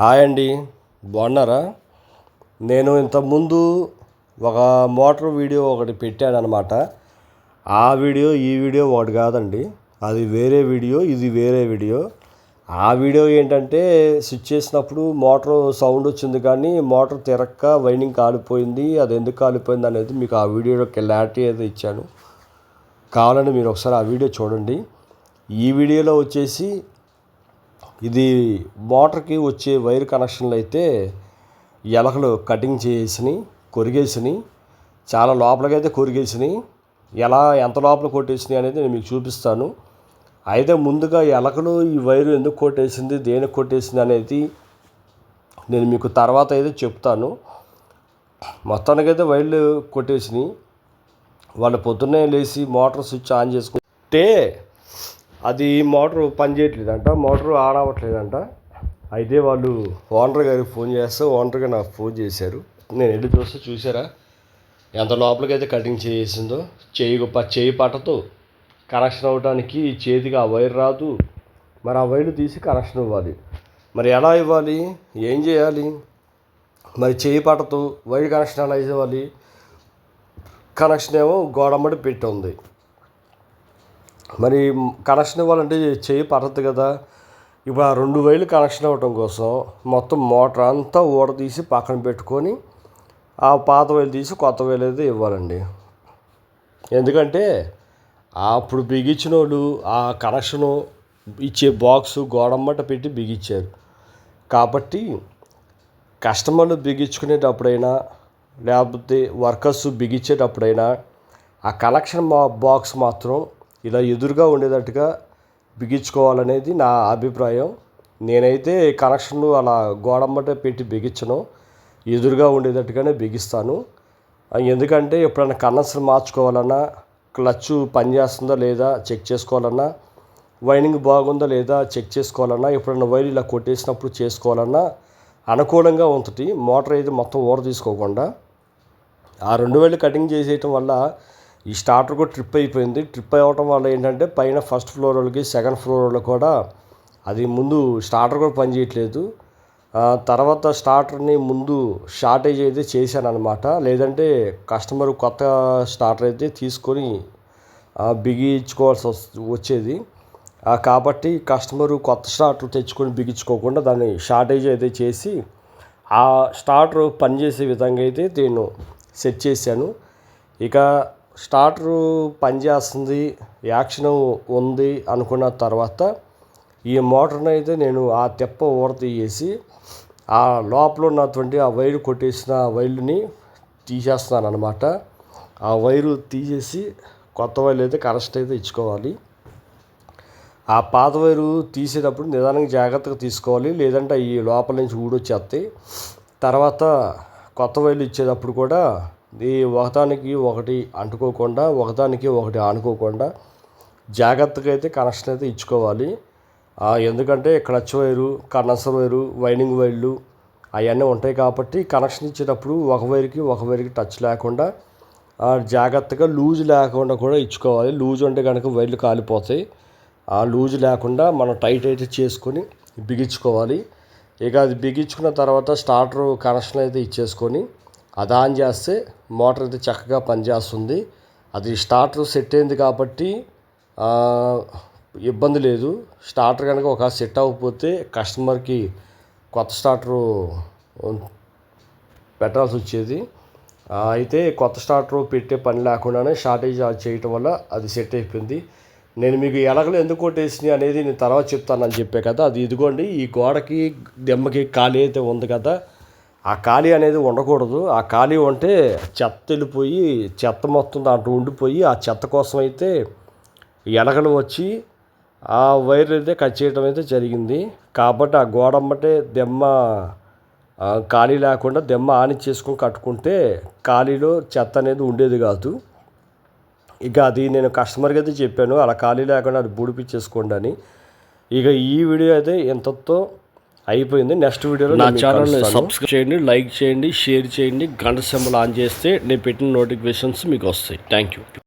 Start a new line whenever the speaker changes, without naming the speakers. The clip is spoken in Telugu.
హాయ్ అండి. బాగున్నారా? నేను ఇంతకుముందు ఒక మోటార్ వీడియో ఒకటి పెట్టాను అనమాట ఆ వీడియో ఈ వీడియో ఒకటి కాదండి. అది వేరే వీడియో ఇది వేరే వీడియో. ఆ వీడియో ఏంటంటే స్విచ్ చేసినప్పుడు మోటార్ సౌండ్ వచ్చింది కానీ మోటార్ తిరక్క వైండింగ్ కాలిపోయింది. అది ఎందుకు కాలిపోయింది అనేది మీకు ఆ వీడియోలో క్లారిటీ అయితే ఇచ్చాను. కావాలంటే మీరు ఒకసారి ఆ వీడియో చూడండి. ఈ వీడియోలో వచ్చేసి ఇది మోటార్కి వచ్చే వైర్ కనెక్షన్లు అయితే ఎలకలు కటింగ్ చేసినాయి కొరిగేసినాయి చాలా లోపలికి అయితే కొరిగేసినాయి. ఎలా ఎంత లోపల కొట్టేసినాయి అనేది నేను మీకు చూపిస్తాను. అయితే ముందుగా ఎలకలు ఈ వైరు ఎందుకు కొట్టేసింది దేనికి కొట్టేసింది అనేది నేను మీకు తర్వాత అయితే చెప్తాను. మొత్తానికైతే వైర్లు కొట్టేసినాయి. వాళ్ళు పొద్దున్నే లేచి మోటార్ స్విచ్ ఆన్ చేసుకుంటే అది మోటార్ పని చేయట్లేదంట మోటార్ ఆన్ అవ్వట్లేదంట అయితే వాళ్ళు ఓనర్ గారికి ఫోన్ చేస్తే ఓనర్ గారు నాకు ఫోన్ చేశారు. నేను వెళ్ళి చూస్తే చూసారా ఎంత లోపలికైతే కటింగ్ చేసిందో చేయి చేయి పట్టతో కనెక్షన్ అవ్వడానికి చేతికి ఆ వైర్ రాదు. మరి ఆ వైర్లు తీసి కనెక్షన్ ఇవ్వాలి. మరి ఎలా ఇవ్వాలి? ఏం చేయాలి? మరి చేయి పట్టతో వైర్ కనెక్షన్ ఎలా ఇవ్వాలి? కనెక్షన్ ఏమో గోడమ్మడి పెట్టి ఉంది. మరి కనెక్షన్ ఇవ్వాలంటే చేయి పడద్దు కదా. ఇప్పుడు ఆ రెండు వైర్లు కనెక్షన్ అవ్వటం కోసం మొత్తం మోటార్ అంతా ఊడదీసి పక్కన పెట్టుకొని ఆ పాత వేలు తీసి కొత్త వేలు అయితే ఇవ్వాలండి. ఎందుకంటే అప్పుడు బిగించిన వాళ్ళు ఆ కనెక్షను ఇచ్చే బాక్స్ గోడమ్మట పెట్టి బిగించారు. కాబట్టి కస్టమర్లు బిగించుకునేటప్పుడైనా లేకపోతే వర్కర్స్ బిగించేటప్పుడైనా ఆ కనెక్షన్ మా బాక్స్ మాత్రం ఇలా ఎదురుగా ఉండేటట్టుగా బిగించుకోవాలనేది నా అభిప్రాయం. నేనైతే కనెక్షన్ అలా గోడమ్మట పెట్టి బిగించను. ఎదురుగా ఉండేటట్టుగానే బిగిస్తాను. ఎందుకంటే ఎప్పుడైనా కనెక్షన్ మార్చుకోవాలన్నా క్లచ్ పనిచేస్తుందా లేదా చెక్ చేసుకోవాలన్నా వైరింగ్ బాగుందా లేదా చెక్ చేసుకోవాలన్నా ఎప్పుడైనా వైర్ ఇలా కొట్టేసినప్పుడు చేసుకోవాలన్నా అనుకూలంగా ఉంటుంది. మోటార్ అయితే మొత్తం ఊర తీసుకోకుండా ఆ రెండు వేలు కటింగ్ చేసేయటం వల్ల ఈ స్టార్టర్ కూడా ట్రిప్ అయిపోయింది. ట్రిప్ అవ్వటం వల్ల ఏంటంటే పైన ఫస్ట్ ఫ్లోర్ వాళ్ళకి సెకండ్ ఫ్లోర్ వాళ్ళకి కూడా అది ముందు స్టార్టర్ కూడా పనిచేయట్లేదు తర్వాత స్టార్టర్ని ముందు షార్టేజ్ అయితే చేశాను అనమాట లేదంటే కస్టమర్ కొత్త స్టార్టర్ అయితే తీసుకొని బిగించుకోవాల్సి వచ్చేది. కాబట్టి కస్టమరు కొత్త స్టార్టర్ తెచ్చుకొని బిగించుకోకుండా దాన్ని షార్టేజ్ అయితే చేసి ఆ స్టార్టర్ పనిచేసే విధంగా అయితే నేను సెట్ చేశాను. ఇక స్టార్టరు పనిచేస్తుంది యాక్షన్ ఉంది అనుకున్న తర్వాత ఈ మోటార్ని అయితే నేను ఆ తెప్ప ఊర తీసేసి ఆ లోపల ఉన్నటువంటి ఆ వైరు కొట్టేసిన వైర్ని తీసేస్తున్నాను అనమాట ఆ వైరు తీసేసి కొత్త వైర్లు అయితే కరెక్ట్ అయితే ఇచ్చుకోవాలి. ఆ పాత వైరు తీసేటప్పుడు నిదానంగా జాగ్రత్తగా తీసుకోవాలి లేదంటే ఈ లోపల నుంచి ఊడొచ్చేస్తాయి. తర్వాత కొత్త వైర్లు ఇచ్చేటప్పుడు కూడా ఈ ఒకదానికి ఒకటి అంటుకోకుండా ఒకదానికి ఒకటి ఆనుకోకుండా జాగ్రత్తగా అయితే కనెక్షన్ అయితే ఇచ్చుకోవాలి. ఎందుకంటే clutch wire condenser wire winding వైర్లు అవన్నీ ఉంటాయి కాబట్టి కనెక్షన్ ఇచ్చేటప్పుడు ఒక వైర్కి ఒక వైర్కి టచ్ లేకుండా జాగ్రత్తగా లూజ్ లేకుండా కూడా ఇచ్చుకోవాలి. లూజ్ ఉంటే కనుక వైర్లు కాలిపోతాయి. ఆ లూజ్ లేకుండా మనం టైట్ అయితే చేసుకొని బిగించుకోవాలి. ఇక అది బిగించుకున్న తర్వాత స్టార్టర్ కనెక్షన్ అయితే ఇచ్చేసుకొని అది ఆన్ చేస్తే మోటార్ అయితే చక్కగా పనిచేస్తుంది. అది స్టార్టర్ సెట్ అయింది కాబట్టి ఇబ్బంది లేదు. స్టార్టర్ కనుక ఒక సెట్ అవ్వకపోతే కస్టమర్కి కొత్త స్టార్టరు పెట్టాల్సి వచ్చేది. అయితే కొత్త స్టార్టర్ పెట్టే పని లేకుండానే షార్టేజ్ చేయటం వల్ల అది సెట్ అయిపోయింది. నేను మీకు ఎలగలు ఎందుకు కొట్టేసినాయి అనేది నేను తర్వాత చెప్తానని చెప్పే కదా. అది ఇదిగోండి ఈ గోడకి దెమ్మకి ఖాళీ అయితే ఉంది కదా. ఆ ఖాళీ అనేది ఉండకూడదు. ఆ ఖాళీ ఉంటే చెత్త వెళ్ళిపోయి చెత్త మొత్తం దాంట్లో ఉండిపోయి ఆ చెత్త కోసం అయితే ఎలకలు వచ్చి ఆ వైర్ అయితే కట్ చేయడం అయితే జరిగింది. కాబట్టి ఆ గోడమ్మటే దెమ్మ ఖాళీ లేకుండా దెమ్మ ఆని చేసుకొని కట్టుకుంటే ఖాళీలో చెత్త అనేది ఉండేది కాదు. ఇక అది నేను కస్టమర్కి అయితే చెప్పాను అలా ఖాళీ లేకుండా అది బూడిపించేసుకోండి అని. ఇక ఈ వీడియో అయితే ఇంతతో అయిపోయింది. నెక్స్ట్ వీడియోలో నా ఛానల్ సబ్స్క్రైబ్ చేయండి లైక్ చేయండి షేర్ చేయండి. గంట సింబల్ ఆన్ చేస్తే నేను పెట్టిన నోటిఫికేషన్స్ మీకు వస్తాయి. Thank you